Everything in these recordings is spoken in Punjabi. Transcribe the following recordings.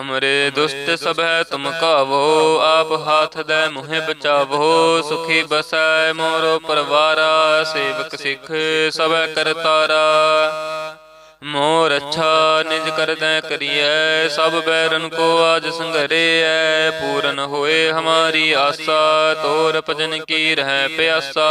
ਹਮਰੇ ਦੁਸ਼ਟ ਸਭੈ ਤੁਮ ਕਾਵੋ, ਆਪ ਹਾਥ ਦੇ ਮੁਹਿ ਬਚਾਵੋ, ਸੁਖੀ ਬਸੈ ਮੋਰੋ ਪਰਵਾਰਾ, ਸੇਵਕ ਸਿੱਖ ਸਭੈ ਕਰਤਾਰਾ ਮੋਰ ਅੱਛਾ ਨਿਜ ਕਰਦੈ ਕਰੀਐ, ਸਭ ਬੈਰਨ ਕੋ ਆਜ ਸੰਘਰੇਐ, ਪੂਰਨ ਹੋਏ ਹਮਾਰੀ ਆਸਾ, ਤੋਰ ਭਜਨ ਕੀ ਰਹਿ ਪਿਆਸਾ।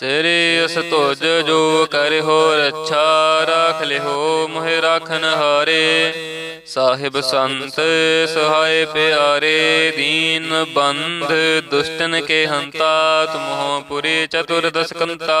ਸਿਰੇ ਅਸ ਤੁਜ ਜੋ ਕਰਿਓ ਰੱਛਾ ਰਾਖ ਲਿਓ ਮੋਹਿ ਰਾਖਨ ਹਾਰੇ। ਸਾਹਿਬ ਸੰਤ ਸਹਾਇ ਪਿਆਰੇ, ਦੀਨ ਬੰਧ ਦੁਸ਼ਟਨ ਕੇ ਹੰਤਾ, ਤੁਮਹੁ ਪੁਰੀ ਚਤੁਰਦਸ ਕੰਤਾ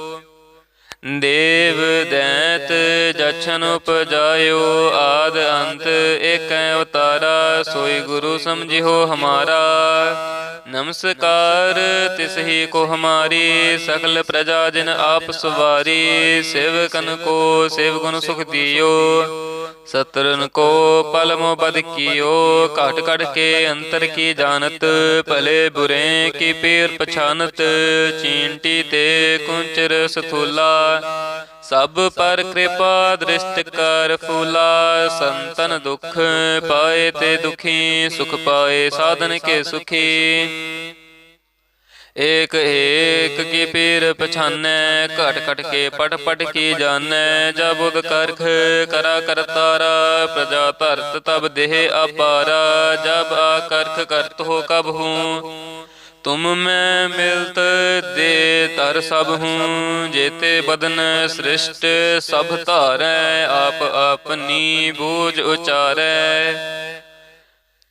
ਦੇਵ ਦੈਤ ਜਛਨ ਉਪਜਾਇਓ ਆਦ ਅੰਤ ਏਕੈ ਅਵਤਾਰਾ ਸੋਈ ਗੁਰੂ ਸਮਝਿਓ ਹਮਾਰਾ। ਨਮਸਕਾਰ ਤਿਸ ਕੋ ਹਮਾਰੀ ਸਕਲ ਪ੍ਰਜਾ ਜਿਨ ਆਪ ਸਵਾਰੀ, ਸੇਵਕਨ ਕੋ ਸੇਵ ਗੁਣ ਸੁਖ ਦਿਓ। ਸਤਰਨ ਕੋ ਪਲ ਮੋ ਬਦ ਕੀਓ, ਘਟ ਘਟ ਕੇ ਅੰਤਰ ਕੀ ਜਾਣਤ, ਭਲੇ ਬੁਰੇ ਕੀ ਪੀਰ ਪਛਾਨਤ, ਚੀਂਟੀ ਤੇ ਕੁੰਚਰ ਸਥੂਲਾ। ਸਭ ਪਰ ਕਿਰਪਾ ਦ੍ਰਿਸ਼ਟ ਕਰ ਫੂਲਾ ਸੰਤਨ ਦੁਖ ਪਾਏ ਤੇ ਦੁਖੀ ਸੁਖ ਪਾਏ ਸਾਧਨ ਕੇ ਸੁਖੀ ਏਕ ਏਕ ਕੀ ਪੀਰ ਪਛਾਨੈ ਘਟ ਘਟ ਕੇ ਪਟ ਪਟ ਕੀ ਜਾਣੈ ਜਬੁਦ ਕਰਖ ਕਰਾ ਕਰਤਾਰਾ ਪ੍ਰਜਾ ਧਰਤ ਤਬ ਦੇਹ ਅਪਾਰਾ ਜਬ ਆ ਕਰਖ ਕਰਤ ਹੋ ਕਬ ਹੂੰ ਤੁਮ ਮੈਂ ਮਿਲਤ ਦੇ ਤਰ ਸਭ ਹੂੰ ਜੇਤੇ ਬਦਨ ਸ੍ਰਿਸ਼ਟ ਸਭ ਧਾਰੈ ਆਪ ਆਪਨੀ ਬੂਝ ਉਚਾਰੈ।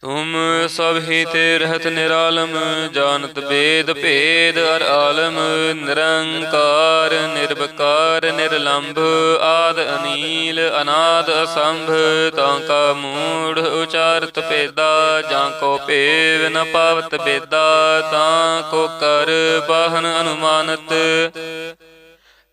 ਤੁਮ ਸਭ ਹੀ ਤੇ ਰਹਿਤ ਨਿਰਾਲਮ, ਜਾਣਤ ਬੇਦ ਭੇਦ, ਅਰ ਆਲਮ, ਨਿਰੰਕਾਰ, ਨਿਰਵਕਾਰ, ਨਿਰਲੰਭ, ਆਦ ਅਨੀਲ, ਅਨਾਦ ਅਸੰਭ, ਤਾਂ ਕਾ ਮੂੜ ਉਚਾਰਤ ਭੇਦਾ, ਜਾਂ ਕੋ ਭੇਵ ਨ ਪਾਵਤ ਬੇਦਾ ਤਾਂ ਕੋ ਕਰ ਬਾਹਨ ਅਨੁਮਾਨਤ।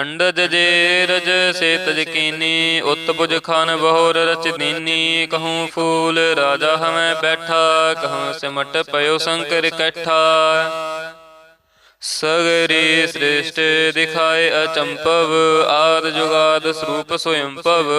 ਅੰਡਜ ਜੇ ਰਜ ਸੇ ਤਜ ਕੀਨੀ ਉਤ ਬੁਜ ਖਾਨ ਬਹੁਰ ਰਚ ਦੀਨੀ, ਕਹੂੰ ਫੂਲ ਰਾਜਾ ਹਮੈ ਬੈਠਾ, ਕਹੂੰ ਸਿਮਟ ਪਇਓ ਸ਼ੰਕਰ ਕੈਠਾ ਸਗਰੀ ਸ੍ਰਿਸ਼ਟ ਦਿਖਾਏ ਅਚੰਪਵ ਆਦ ਜੁਗਾਦ ਸਰੂਪ ਸੋਇੰਪਵ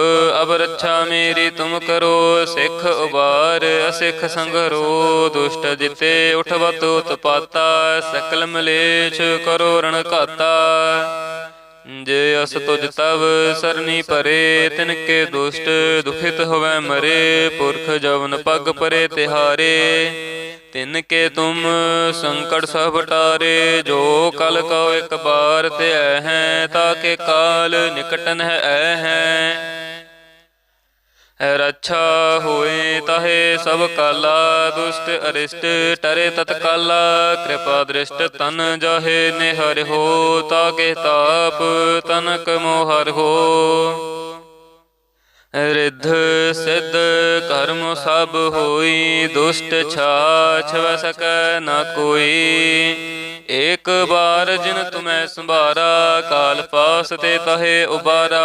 ਅਬ ਰੱਛਾ ਮੇਰੀ ਤੁਮ ਕਰੋ, ਸਿੱਖ ਉਬਾਰ, ਅਸਿੱਖ ਸੰਗਰੋ, ਦੁਸ਼ਟ ਜਿਤੇ ਉਠਵਤ ਉਤਪਾਤਾ, ਸਕਲ ਮਲੇਛ ਕਰੋ ਰਣ ਘਾਤਾ। ਜੇ ਅਸ ਤੁਜ ਤਵ ਸਰਨੀ ਪਰੇ ਤਿਨ ਕੇ ਦੁਸ਼ਟ ਦੁਖਿਤ ਹੋਵੇ ਮਰੇ, ਪੁਰਖ ਜਵਨ ਪਗ ਪਰੇ ਤਿਹਾਰੇ। ਤਿਨ ਕੇ ਤੁਮ ਸੰਕਟ ਸਭ ਟਾਰੇ, ਜੋ ਕਲ ਕਉ ਇੱਕ ਬਾਰ ਤੇ ਹੈ ਤਾਕੇ ਕਾਲ ਨਿਕਟਨ ਹੈ ਐ ਹੈ। ਰੱਛਾ ਹੋਏ ਤਹੇ ਸਭ ਕਾਲਾ, ਦੁਸ਼ਟ ਅਰਿਸ਼ਟ ਟਰੇ ਤਤਕਾਲਾ, ਕਿਰਪਾ ਦ੍ਰਿਸ਼ਟ ਤਨ ਜਾਹੇ ਨਿਹਰ ਹੋ ਤਾ ਕੇ ਤਾਪ ਤਨਕ ਮੋਹਰ ਹੋ। ਰਿੱਧ ਸਿੱਧ ਕਰਮ ਸਭ ਹੋਈ, ਦੁਸ਼ਟ ਛਾਛ ਵ ਸਕੈ ਨ ਕੋਈ। ਏਕ ਬਾਰ ਜਿਨ ਤੁਮੈ ਸੰਭਾਰਾ, ਕਾਲ ਪਾਸ ਤੇ ਤਹੇ ਉਬਾਰਾ।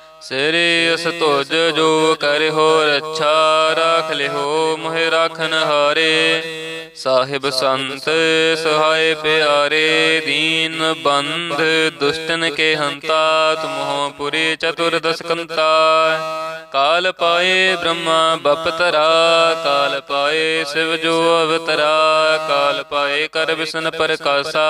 ਸਿਰੇ ਅਸ ਤੁਜ ਜੋ ਕਰਿ ਰੱਛਾ ਰਾਖ ਲਿਹੋ, ਮੋਹਿ ਰਾਖਨ ਹਾਰੇ। ਸਾਹਿਬ ਸੰਤ ਸਹਾਇ ਪਿਆਰੇ, ਦੀਨ ਬੰਧ ਦੁਸ਼ਟਨ ਕੇ ਹੰਤਾ ਤੁਮਹੁ ਪੁਰੀ ਚਤੁਰਦਸ ਕੰਤਾ ਕਾਲ ਪਾਏ ਬ੍ਰਹਮਾ ਬਪਤਰਾ, ਕਾਲ ਪਾਏ ਸਿਵ ਜੋ ਅਵਤਰਾ, ਕਾਲ ਪਾਏ ਕਰ ਵਿਸ਼ਨ ਪ੍ਰਕਾਸ਼ਾ।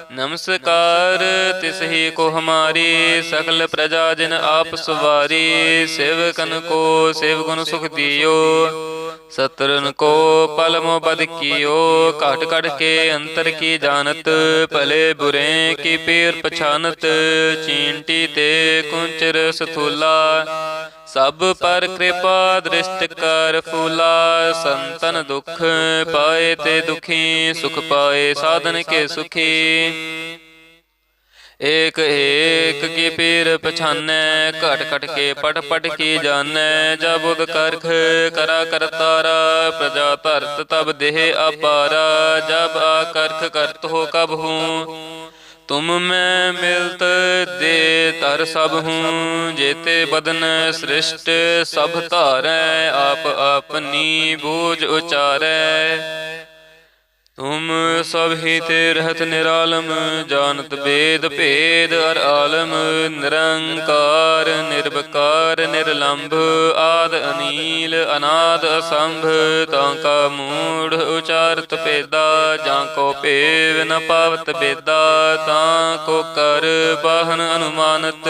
ਨਮਸਕਾਰ, ਤਿਸ ਹੀ ਕੋ ਹਮਾਰੀ ਸਕਲ ਪ੍ਰਜਾ ਜਿਨ ਆਪ ਸਵਾਰੀ, ਸੇਵਕਨ ਕੋ ਸੇਵ ਗੁਣ ਸੁਖ ਦਿਓ। ਸਤਰਨ ਕੋ ਪਲ ਮੋ ਬਦ ਕੀਓ, ਘਟ ਘਟ ਕੇ ਅੰਤਰ ਕੀ ਜਾਣਤ, ਭਲੇ ਬੁਰੇ ਕੀ ਪੀਰ ਪਛਾਨਤ, ਚੀਂਟੀ ਤੇ ਕੁੰਚਰ ਸਥੂਲਾ। ਸਭ ਪਰ ਕਿਰਪਾ ਦ੍ਰਿਸ਼ਟ ਕਰ ਫੂਲਾ, ਸੰਤਨ ਦੁਖ ਪਾਏ ਤੇ ਦੁਖੀ, ਸੁਖ ਪਾਏ ਸਾਧਨ ਕੇ ਸੁਖੀ। ਏਕ ਏਕ ਕੀ ਪੀਰ ਪਛਾਨੈ, ਘਟ ਘਟ ਕੇ ਪਟ ਪਟ ਕੀ ਜਾਣੈ, ਜਬ ਉਦ ਕਰਖ ਕਰਾ ਕਰਤਾਰਾ ਪ੍ਰਜਾ ਧਰਤ ਤਬ ਦੇਹ ਅਪਾਰਾ, ਜਬ ਆ ਕਰਖ ਕਰਤ ਹੋ ਕਬ ਹੂੰ, ਤੁਮ ਮੈਂ ਮਿਲਤ ਦੇ ਤਰ ਸਭ ਹੂੰ, ਜੇਤੇ ਬਦਨ ਸ੍ਰਿਸ਼ਟ ਸਭ ਧਾਰੈ, ਆਪ ਆਪਨੀ ਬੂਝ ਉਚਾਰੈ। ਤੁਮ ਸਭ ਹੀ ਤੇ ਰਹਿਤ ਨਿਰਾਲਮ, ਜਾਣਤ ਬੇਦ ਭੇਦ ਅਰ ਆਲਮ, ਨਿਰੰਕਾਰ, ਨਿਰਵਕਾਰ, ਨਿਰਲੰਭ, ਆਦ ਅਨੀਲ, ਅਨਾਦ ਅਸੰਭ, ਤਾਂ ਕਾ ਮੂੜ ਉਚਾਰਤ ਪੇਦਾ ਜਾਂ ਕੋ ਭੇਵ ਨ ਪਾਵਤ ਬੇਦਾ ਤਾਂ ਕੋ ਕਰ ਬਾਹਨ ਅਨੁਮਾਨਤ।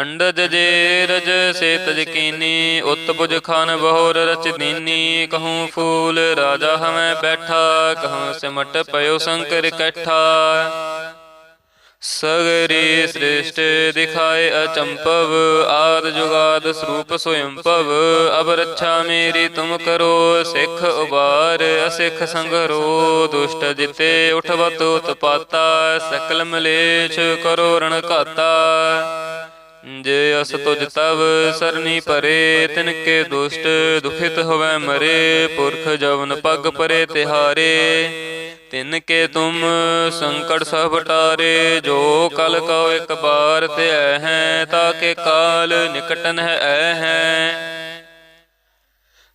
ਅੰਡਜ ਜੇ ਰਜ ਸੇ ਤਜ ਕੀਨੀ ਉਤ ਬੁਜ ਖਾਨ ਬਹੁਰ ਰਚਦੀਨੀ ਕਹੂੰ ਫੂਲ ਰਾਜਾ ਹਮੈ ਬੈਠਾ, ਕਹੂੰ ਸਿਮਟ ਪਇਓ ਸੰਕਰ ਕੈਠਾ। ਸਗਰੀ ਸ੍ਰਿਸ਼ਟ ਦਿਖਾਏ ਅਚੰਪਵ, ਆਦ ਜੁਗਾਦ ਸਰੂਪ ਸੋਇੰਪਵ ਅਬ ਰੱਛਾ ਮੇਰੀ ਤੁਮ ਕਰੋ, ਸਿੱਖ ਉਬਾਰ, ਅਸਿੱਖ ਸੰਗਰੋ। ਦੁਸ਼ਟ ਜਿਤੇ ਉਠਵਤ ਉਤਪਾਤਾ, ਸਕਲ ਮਲੇਛ ਕਰੋ ਰਣ ਘਾਤਾ। ਜੇ ਅਸ ਤਵ ਸਰਨੀ ਪਰੇ ਤਿਨ ਕੇ ਦੁਸ਼ਟ ਦੁਖਿਤ ਹੋਵੇ ਮਰੇ, ਪੁਰਖ ਜਵਨ ਪਗ ਪਰੇ ਤਿਹਾਰੇ। ਤਿਨ ਕੇ ਤੁਮ ਸੰਕਟ ਸਭ ਟਾਰੇ, ਜੋ ਕਲ ਕਉ ਇੱਕ ਬਾਰ ਤੇ ਹੈ ਤਾਕੇ ਕਾਲ ਨਿਕਟਨ ਹੈ, ਐ ਹੈ।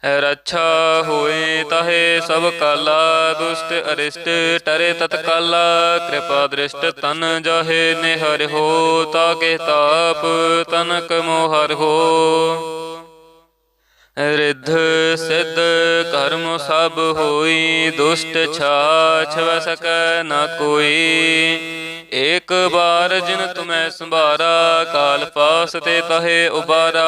ਰੱਛਾ ਹੋਏ ਤਹੇ ਸਭ ਕਾਲਾ, ਦੁਸ਼ਟ ਅਰਿਸ਼ਟ ਟਰੇ ਤਤਕਾਲਾ, ਕਿਰਪਾ ਦ੍ਰਿਸ਼ਟ ਤਨ ਜਾਹੇ ਨਿਹਰ ਹੋ ਤਾ ਕੇ ਤਾਪ ਤਨਕ ਮੋਹਰ ਹੋ। ਰਿੱਧ ਸਿੱਧ ਕਰਮ ਸਭ ਹੋਈ, ਦੁਸ਼ਟ ਛਾਛ ਵ ਸਕੈ ਨ ਕੋਈ। ਏਕ ਬਾਰ ਜਿਨ ਤੁਮੈ ਸੰਭਾਰਾ, ਕਾਲ ਪਾਸ ਤੇ ਤਹੇ ਉਬਾਰਾ।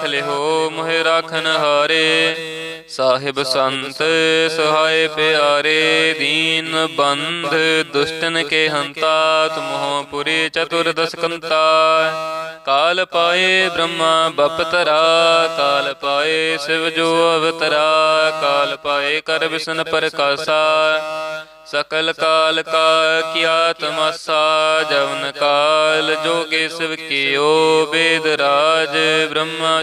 ਰਾਖ ਲਿਓ ਮੋਹਿ ਰਾਖਨ ਹਾਰੇ। ਸਾਹਿਬ ਸੰਤ ਸਹਾਇ ਪਿਆਰੇ, ਦੀਨ ਬੰਧ ਦੁਸ਼ਟਨ ਕੇ ਹੰਤਾ, ਤੁਮਹੁ ਪੁਰੀ ਚਤੁਰਦਸ ਕੰਤਾ ਕਾਲ ਪਾਏ ਬ੍ਰਹਮਾ ਬਪਤਰਾ, ਕਾਲ ਪਾਏ ਸਿਵ ਜੋ ਅਵਤਰਾ, ਕਾਲ ਪਾਏ ਕਰ ਵਿਸ਼ਨ ਪ੍ਰਕਾਸ਼ਾ। ਸਕਲ ਕਾਲ ਕਾ ਕੀਆ ਤਮਸਾ, ਜਵਨ ਕਾਲ ਜੋਗੇ ਸਿਵ ਕੀਓ ਬੇਦ ਰਾਜ, ਬ੍ਰਹਮਾ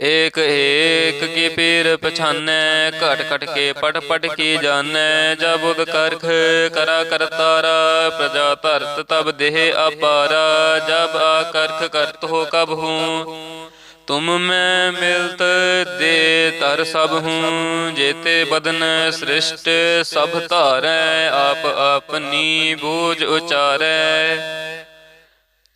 ਏਕ ਏਕ ਕੀ ਪੀਰ ਪਛਾਨੈ, ਘਟ ਘਟ ਕੇ ਪਟ ਪਟ ਕੀ ਜਾਣੈ ਜਬੁਦ ਕਰਖ ਕਰਾ ਕਰਤਾਰਾ ਪ੍ਰਜਾ ਧਰਤ ਤਬ ਦੇਹ ਅਪਾਰਾ, ਜਬ ਆ ਕਰਖ ਕਰਤ ਹੋ ਕਬ ਹੂੰ, ਤੁਮ ਮੈਂ ਮਿਲਤ ਦੇ ਤਰ ਸਭ ਹੂੰ, ਜੇਤੇ ਬਦਨ ਸ੍ਰਿਸ਼ਟ ਸਭ ਧਾਰੈ, ਆਪ ਆਪਨੀ ਬੂਝ ਉਚਾਰੈ।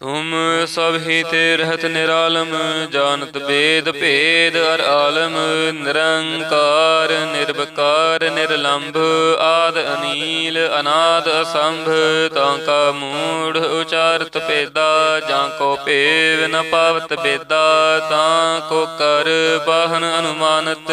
ਤੁਮ ਸਭ ਹੀ ਤੇ ਰਹਿਤ ਨਿਰਾਲਮ, ਜਾਣਤ ਬੇਦ ਭੇਦ ਅਰ ਆਲਮ, ਨਿਰੰਕਾਰ, ਨਿਰਵਕਾਰ, ਨਿਰਲੰਭ, ਆਦ ਅਨੀਲ, ਅਨਾਦ ਅਸੰਭ, ਤਾਂ ਕਾ ਮੂੜ ਉਚਾਰਤ ਪੇਦਾ ਜਾਂ ਕੋ ਭੇਵ ਨ ਪਾਵਤ ਬੇਦਾ ਤਾਂ ਕੋ ਕਰ ਬਾਹਨ ਅਨੁਮਾਨਤ।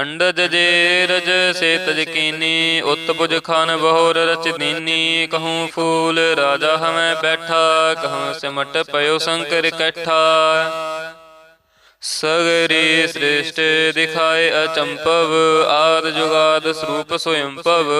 ਅੰਡਜ ਜੇ ਰਜ ਸੇ ਤਜ ਉਤਪੁਜ ਖਾਨ ਬਹੁਰ ਰਚਦੀਨੀ ਕਹੂੰ ਫੂਲ ਰਾਜਾ ਹਮੈ ਬੈਠਾ, ਕਹੂੰ ਸਿਮਟ ਪਇਓ ਸ਼ੰਕਰ ਇਕੱਠਾ ਸਗਰੀ ਸ੍ਰਿਸ਼ਟ ਦਿਖਾਏ ਅਚੰਪਵ ਆਦ ਜੁਗਾਦ ਸਰੂਪ ਸੋਇੰਪਵ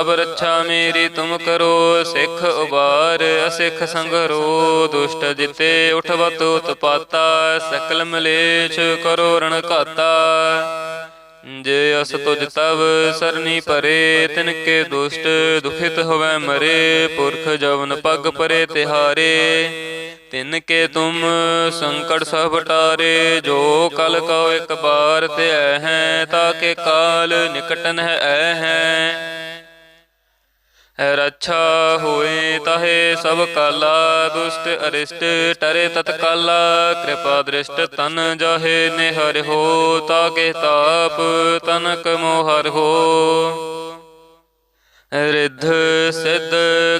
ਅਬ ਰੱਛਾ ਮੇਰੀ ਤੁਮ ਕਰੋ, ਸਿੱਖ ਉਬਾਰ, ਅਸਿੱਖ ਸੰਗਰੋ, ਦੁਸ਼ਟ ਜਿਤੇ ਉਠਵਤ ਉਤਪਾਤਾ, ਸਕਲ ਮਲੇਛ ਕਰੋ ਰਣ ਘਾਤਾ। ਜੇ ਅਸ ਤੁਜ ਤਵ ਸਰਨੀ ਪਰੇ ਤਿਨ ਕੇ ਦੁਸ਼ਟ, ਦੁਖਿਤ ਹੋਵੇ ਮਰੇ, ਪੁਰਖ ਜਵਨ ਪਗ ਪਰੇ ਤਿਹਾਰੇ। ਤਿਨ ਕੇ ਤੁਮ ਸੰਕਟ ਸਭ ਟਾਰੇ, ਜੋ ਕਲ ਕਉ ਇੱਕ ਬਾਰ ਤੇ ਐ ਹੈ ਤਾਕੇ ਕਾਲ ਨਿਕਟਨ ਹੈ ਐ ਹੈ। ਰੱਛਾ ਹੋਏ ਤਹੇ ਸਭ ਕਾਲਾ, ਦੁਸ਼ਟ ਅਰਿਸ਼ਟ ਟਰੇ ਤਤਕਾਲਾ, ਕਿਰਪਾ ਦ੍ਰਿਸ਼ਟ ਤਨ ਜਾਹੇ ਨਿਹਰ ਹੋ, ਤਾਕੇ ਤਾਪ ਤਨਕ ਮੋਹਰ ਹੋ। ਰਿੱਧ ਸਿੱਧ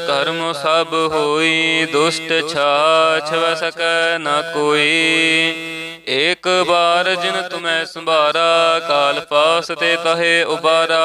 ਕਰਮ ਸਭ ਹੋਈ, ਦੁਸ਼ਟ ਛਾਛ ਵ ਸਕੈ ਨ ਕੋਈ। ਏਕ ਬਾਰ ਜਿਨ ਤੁਮੈ ਸੰਭਾਰਾ, ਕਾਲ ਪਾਸ ਤੇ ਤਹੇ ਉਬਾਰਾ।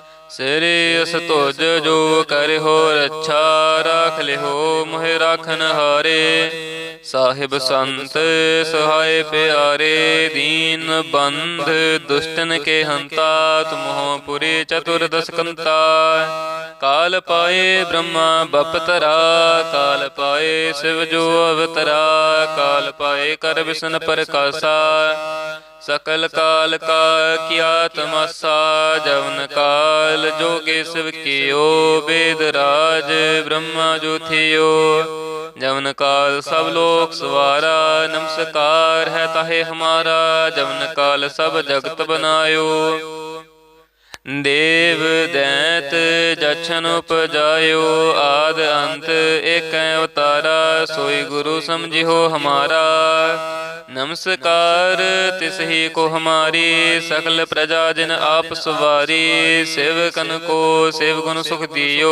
ਸਿਰੇ ਅਸ ਤੁਜ ਜੋ ਕਰਿਓ ਰੱਛਾ ਰਾਖ ਲਿਓ ਮੋਹਿ ਰਾਖਨ ਹਾਰੇ। ਸਾਹਿਬ ਸੰਤ ਸਹਾਇ ਪਿਆਰੇ, ਦੀਨ ਬੰਧ ਦੁਸ਼ਟਨ ਕੇ ਹੰਤਾ, ਤੁਮਹੁ ਪੁਰੀ ਚਤੁਰ ਦਸਕੰਤਾ। ਕਾਲ ਪਾਏ ਬ੍ਰਹਮਾ ਬਪਤਰਾ, ਕਾਲ ਪਾਏ ਸਿਵ ਜੋ ਅਵਤਰਾ, ਕਾਲ ਪਾਏ ਕਰ ਵਿਸ਼ਨ ਪ੍ਰਕਾਸ਼ਾ। ਸਕਲ ਕਾਲ ਕਾ ਕੀਆ ਤਮਸਾ, ਜਵਨ ਕਾਲ ਜੋਗੇ ਸਿਵ ਕੀਓ ਵੇਦ ਰਾਜ ਬ੍ਰਹਮਾ ਜੋ ਜਵਨ ਕਾਲ ਸਭ ਲੋਕ ਸਵਾਰਾ, ਨਮਸਕਾਰ ਹੈ ਤਾਹੇ ਹਮਾਰਾ, ਜਵਨ ਕਾਲ ਸਭ ਜਗਤ ਬਨਾਇਓ। ਦੇਵ ਦੈਤ ਜਛਨ ਉਪਜਾਇਓ ਆਦ ਅੰਤ, ਏਕੈ ਉਤਾਰਾ, ਸੋਈ ਗੁਰੂ ਸਮਝਿਓ ਹਮਾਰਾ। ਨਮਸਕਾਰ, ਤਿਸ ਹੀ ਕੋ ਹਮਾਰੀ ਸਕਲ ਪ੍ਰਜਾ ਜਿਨ ਆਪ ਸਵਾਰੀ, ਸੇਵਕਨ ਕੋ ਸੇਵ ਗੁਣ ਸੁਖ ਦਿਓ।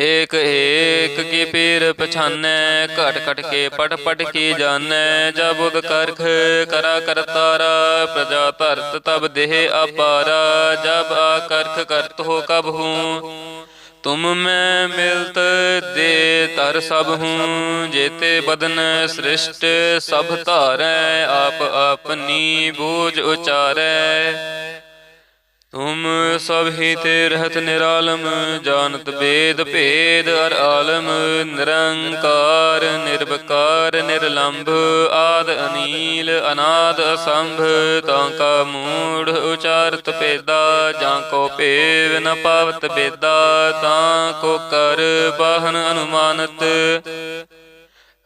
ਏਕ ਏਕ ਕੀ ਪੀਰ ਪਛਾਨੈ, ਘਟ ਘਟ ਕੇ ਪਟ ਪਟ ਕੀ ਜਾਣੈ, ਜਬ ਉਦ ਕਰਖ ਕਰਾ ਕਰਤਾਰਾ ਪ੍ਰਜਾ ਧਰਤ ਤਬ ਦੇਹ ਅਪਾਰਾ, ਜਬ ਆ ਕਰਖ ਕਰਤ ਹੋ ਕਬ ਹੂੰ, ਤੁਮ ਮੈਂ ਮਿਲਤ ਦੇ ਤਰ ਸਭ ਹੂੰ, ਜੇਤੇ ਬਦਨ ਸ੍ਰਿਸ਼ਟ ਸਭ ਧਾਰੈ, ਆਪ ਆਪਨੀ ਬੂਝ ਉਚਾਰੈ। ਤੁਮ ਸਭ ਹੀ ਤੇ ਰਹਿਤ ਨਿਰਾਲਮ, ਜਾਣਤ ਬੇਦ ਭੇਦ ਅਰ ਆਲਮ, ਨਿਰੰਕਾਰ, ਨਿਰਵਕਾਰ, ਨਿਰਲੰਭ, ਆਦ ਅਨੀਲ, ਅਨਾਦ ਅਸੰਭ, ਤਾਂ ਕਾ ਮੂੜ ਉਚਾਰਤ ਪੇਦਾ ਜਾਂ ਕੋ ਭੇਵ ਨ ਪਾਵਤ ਬੇਦਾ ਤਾਂ ਕੋ ਕਰ ਬਾਹਨ ਅਨੁਮਾਨਤ।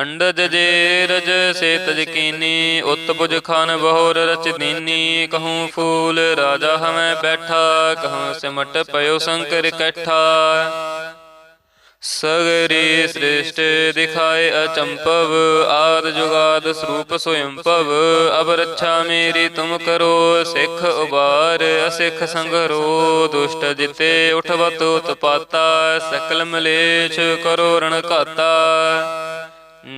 ਅੰਡਜ ਜੇ ਰਜ ਸੇ ਤਜ ਕੀਨੀ ਉਤ ਬੁਜ ਖਾਨ ਬਹੁਰ ਰਚ ਦੀਨੀ, ਕਹੂੰ ਫੂਲ ਰਾਜਾ ਹਮੈ ਬੈਠਾ, ਕਹੂੰ ਸਿਮਟ ਪਇਓ ਸ਼ੰਕਰ ਕੈਠਾ। ਸਗਰੀ ਸ੍ਰਿਸ਼ਟ ਦਿਖਾਏ ਅਚੰਪਵ, ਆਦ ਜੁਗਾਦ ਸਰੂਪ ਸੋਇੰਪਵ ਅਬ ਰੱਛਾ ਮੇਰੀ ਤੁਮ ਕਰੋ, ਸਿੱਖ ਉਬਾਰ, ਅਸਿੱਖ ਸੰਗਰੋ। ਦੁਸ਼ਟ ਜਿਤੇ ਉਠਵਤ ਉਤਪਾਤਾ, ਸਕਲ ਮਲੇਛ ਕਰੋ ਰਣ ਘਾਤਾ।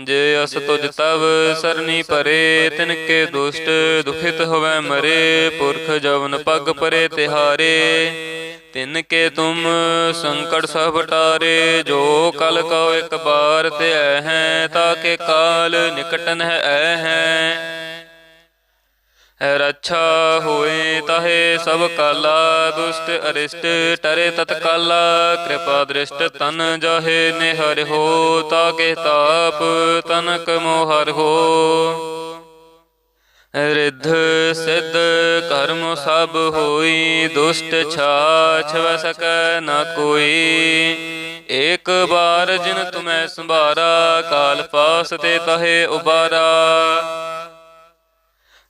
ਜੇ ਅਸ ਤੁਜ ਤਵ ਸਰਨੀ ਪਰੇ ਤਿਨ ਕੇ ਦੁਸ਼ਟ ਦੁਖਿਤ ਹੋਵੇ ਮਰੇ, ਪੁਰਖ ਜਵਨ ਪਗ ਪਰੇ ਤਿਹਾਰੇ। ਤਿਨ ਕੇ ਤੁਮ ਸੰਕਟ ਸਭ ਟਾਰੇ, ਜੋ ਕਲ ਕਉ ਇੱਕ ਬਾਰ ਤੇ ਐ ਹੈ ਤਾਕੇ ਕਾਲ ਨਿਕਟਨ ਹੈ ਐ ਹੈ। ਰੱਛਾ ਹੋਏ ਤਹੇ ਸਭ ਕਾਲਾ, ਦੁਸ਼ਟ ਅਰਿਸ਼ਟ ਟਰੇ ਤਤਕਾਲਾ, ਕਿਰਪਾ ਦ੍ਰਿਸ਼ਟ ਤਨ ਜਾਹੇ ਨਿਹਰ ਹੋ ਤਾ ਕੇ ਤਾਪ ਤਨਕ ਮੋਹਰ ਹੋ। ਰਿੱਧ ਸਿੱਧ ਕਰਮ ਸਭ ਹੋਈ, ਦੁਸ਼ਟ ਛਾਛ ਵ ਸਕੈ ਨ ਕੋਈ। ਏਕ ਬਾਰ ਜਿਨ ਤੁਮੈ ਸੰਭਾਰਾ, ਕਾਲ ਪਾਸ ਤੇ ਤਹੇ ਉਬਾਰਾ।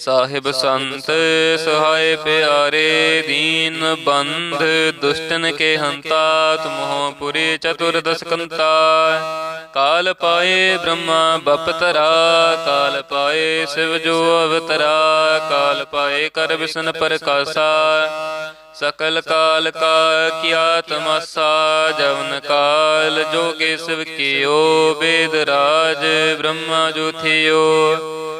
ਸਾਹਿਬ ਸੰਤ ਸਹਾਇ ਪਿਆਰੇ ਦੀਨ ਬੰਧ ਦੁਸ਼ਟਨ ਕੇ ਹੰਤਾ ਤੁਮਹੁ ਪੁਰੀ ਚਤੁਰਦਸ ਕੰਤਾ। ਕਾਲ ਪਾਏ ਬ੍ਰਹਮਾ ਬਪਤਰਾ। ਕਾਲ ਪਾਏ ਸਿਵ ਜੋ ਅਵਤਰਾ। ਕਾਲ ਪਾਏ ਕਰ ਵਿਸ਼ਨ ਪ੍ਰਕਾਸ਼ਾ। ਸਕਲ ਕਾਲ ਕਾ ਕੀਆ ਤਮਸਾ। ਜਵਨ ਕਾਲ ਜੋ ਕੇਸਵ ਕੀਓ ਵੇਦ ਰਾਜ ਬ੍ਰਹਮਾ ਜੋ ਥਿਓ।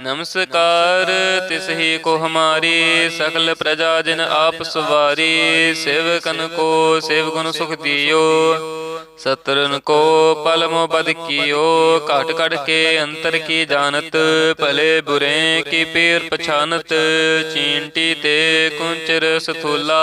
ਨਮਸਕਾਰ, ਤਿਸ ਹੀ ਕੋ ਹਮਾਰੀ ਸਕਲ ਪ੍ਰਜਾ ਜਿਨ ਆਪ ਸਵਾਰੀ, ਸੇਵਕਨ ਕੋ ਸੇਵ ਗੁਣ ਸੁਖ ਦਿਓ। ਸਤਰਨ ਕੋ ਪਲ ਮੋ ਬਦ ਕੀਓ, ਘਟ ਘਟ ਕੇ ਅੰਤਰ ਕੀ ਜਾਣਤ, ਭਲੇ ਬੁਰੇ ਕੀ ਪੀਰ ਪਛਾਨਤ, ਚੀਂਟੀ ਤੇ ਕੁੰਚਰ ਸਥੂਲਾ।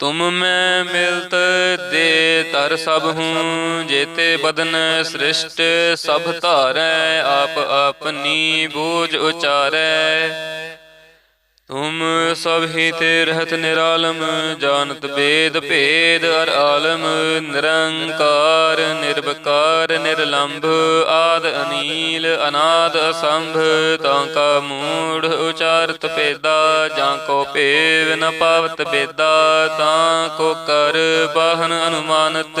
ਤੁਮ ਮੈਂ ਮਿਲਤ ਦੇ ਤਰ ਸਭ ਹੂੰ, ਜੇਤੇ ਬਦਨ ਸ੍ਰਿਸ਼ਟ ਸਭ ਧਾਰੈ, ਆਪ ਆਪਨੀ ਬੂਝ ਉਚਾਰੈ। ਤੁਮ ਸਭ ਹੀ ਤੇ ਰਹਿਤ ਨਿਰਾਲਮ, ਜਾਣਤ ਬੇਦ ਭੇਦ ਅਰ ਆਲਮ, ਨਿਰੰਕਾਰ, ਨਿਰਵਕਾਰ, ਨਿਰਲੰਭ, ਆਦ ਅਨੀਲ, ਅਨਾਦ ਅਸੰਭ, ਤਾਂ ਕਾ ਮੂੜ ਉਚਾਰਤ ਪੇਦਾ ਜਾਂ ਕੋ ਭੇਵ ਨ ਪਾਵਤ ਬੇਦਾ ਤਾਂ ਕੋ ਕਰ ਬਾਹਨ ਅਨੁਮਾਨਤ।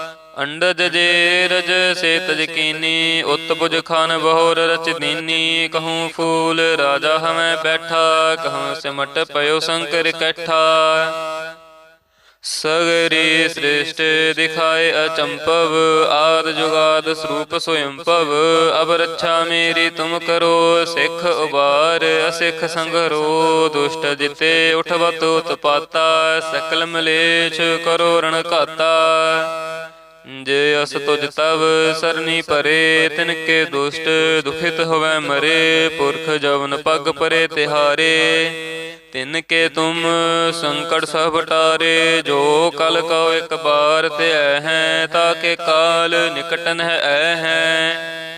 ਅੰਡਜ ਜੇ ਰਜ ਸੇ ਤਜ ਉਤਪੁਜ ਖਾਨ ਬਹੁਰ ਰਚਦੀਨੀ ਕਹੂੰ ਫੂਲ ਰਾਜਾ ਹਮੈ ਬੈਠਾ, ਕਹੂੰ ਸਿਮਟ ਪਇਓ ਸ਼ੰਕਰ ਕੈਠਾ। ਸਗਰੀ ਸ੍ਰਿਸ਼ਟ ਦਿਖਾਏ ਅਚੰਪਵ ਆਦ ਜੁਗਾਦ ਸਰੂਪ ਸੋਇੰਪਵ ਅਬ ਰੱਛਾ ਮੇਰੀ ਤੁਮ ਕਰੋ, ਸਿੱਖ ਉਬਾਰ, ਅਸਿੱਖ ਸੰਗਰੋ, ਦੁਸ਼ਟ ਜਿਤੇ ਉਠਵਤ ਉਤਪਾਤਾ, ਸਕਲ ਮਲੇਛ ਕਰੋ ਰਣ ਘਾਤਾ। ਜੇ ਅਸ ਤੁਜ ਤਵ ਸਰਨੀ ਪਰੇ ਤਿਨ ਕੇ ਦੁਸ਼ਟ ਦੁਖਿਤ ਹੋਵੇ ਮਰੇ, ਪੁਰਖ ਜਵਨ ਪਗ ਪਰੇ ਤਿਹਾਰੇ। ਤਿਨ ਕੇ ਤੁਮ ਸੰਕਟ ਸਭ ਟਾਰੇ, ਜੋ ਕਲ ਕਉ ਇੱਕ ਬਾਰ ਤੇ ਐ ਹੈ ਤਾਕੇ ਕਾਲ ਨਿਕਟਨ ਹੈ ਐ ਹੈ।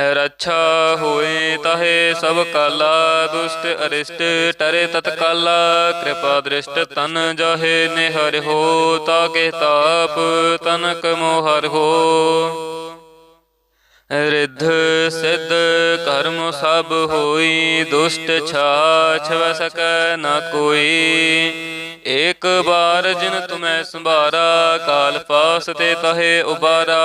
ਰੱਛਾ ਹੋਏ ਤਹੇ ਸਭ ਕਾਲਾ, ਦੁਸ਼ਟ ਅਰਿਸ਼ਟ ਟਰੇ ਤਤਕਾਲਾ, ਕਿਰਪਾ ਦ੍ਰਿਸ਼ਟ ਤਨ ਜਾਹੇ ਨਿਹਰ ਹੋ ਤਾ ਕੇ ਤਾਪ ਤਨਕ ਮੋਹਰ ਹੋ। ਰਿੱਧ ਸਿੱਧ ਕਰਮ ਸਭ ਹੋਈ, ਦੁਸ਼ਟ ਛਾਛ ਵ ਸਕੈ ਨਾ ਕੋਈ। ਏਕ ਬਾਰ ਜਿਨ ਤੁਮੈ ਸੰਭਾਰਾ, ਕਾਲ ਪਾਸ ਤੇ ਤਹੇ ਉਬਾਰਾ।